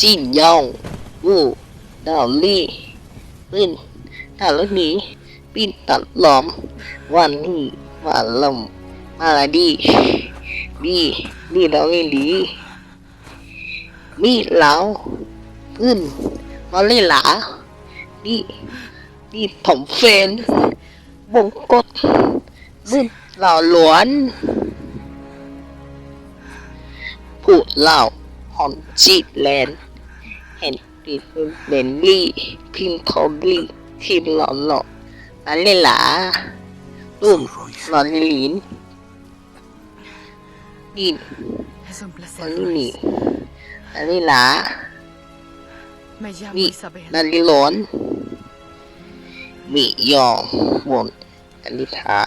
จีนยองวูดาวลี่ปืนดาวรถหนีปีนตัดหลอม วันนี้มาลมมาลาดีดีดีเราเล่ดีมีเหลาพื้นมาเล่หลาดีดีผมเฟนบงกดบึ้นเหล่าหลวนผู้เล่า หอมจีดแลนด์เห็นดีเบนลี่พิมพ์ทอมลี่ทีมหล่อหล่อนั่นเลยหลารุ่มหลอนลินดิน Es un ตอนนี้นี่ Luis. นั่นเลยหลา Me llamo มี Isabel. นันลิหลอนมียองวนกันลิทา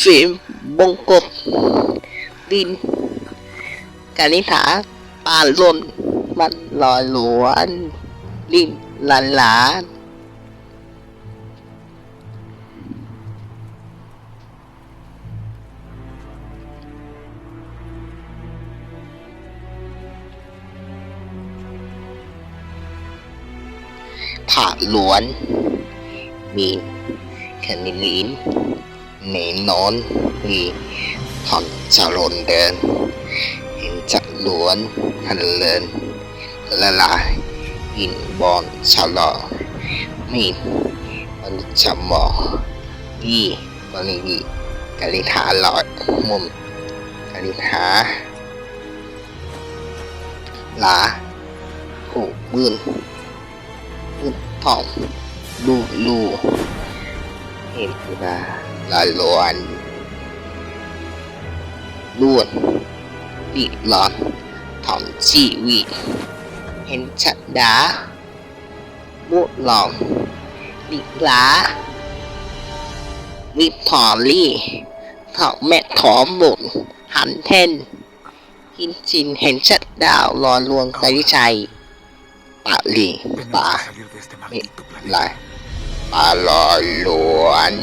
ฟิล์มบงกบดิน กันลิทาปาลนมันลอยหลวนลินลันหลานผาหลวน มีแคนิลินเนนอนมีถอนจารนเดินเห็น จักหลวนฮันเลินละลายวินบอลชาลอมีมันจำหมอดีบอลลีกาลิทาลอยมุมกาลิทาลาหูบืนบืนทองลูลูเห็นดาลาลวนลวน ดิลเหรอถ่องชีวีเห็นชัดดาบุหลอมดิลาวิพอลี่ถอแม่ถอมบุญหันเทนหินจินเห็นชัดดาวรอลวงไจริชัยปาลีปะไม่ไรปะลอลวน